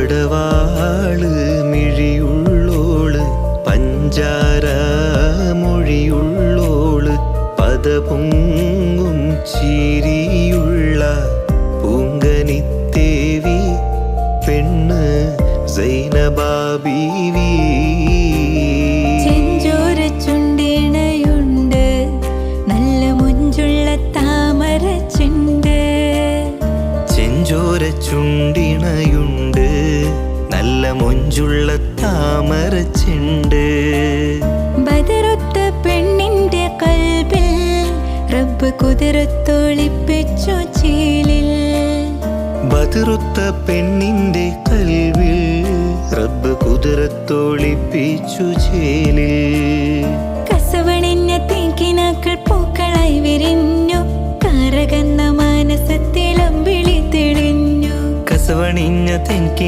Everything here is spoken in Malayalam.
പടവാൾ മിഴിയുള്ളോൾ പഞ്ചാര മൊഴിയുള്ളോൾ പദപൊങ്ങും ചിരിയുള്ള പൂങ്കനിത്തേവി പെണ്ണ് സൈനബാബീവി ചുണ്ടിണയുണ്ട് നല്ല മുഞ്ചുള്ള താമര ചുണ്ട് ചെഞ്ചോര ചുണ്ടിണയുണ്ട് താമര ചെണ്ട് ബദറൊത്ത പെണ്ണിന്റെ കൽബിൽ റബ്ബ് കുതിരത്തൊളിപ്പിച്ചു ചീലിൽ. ബദറുത്ത പെണ്ണിന്റെ കൽവിൽ റബ്ബ് കുതിരത്തൊളിപ്പിച്ചു ചേലിൽ. കസവണിഞ്ഞ തേക്കിനാക്കൾ പൂക്കളായി വിരിഞ്ഞു. കാരകന്ന മാനസത്തിലമ്പിളി തെളിഞ്ഞു. കസവണിഞ്ഞ തെങ്കി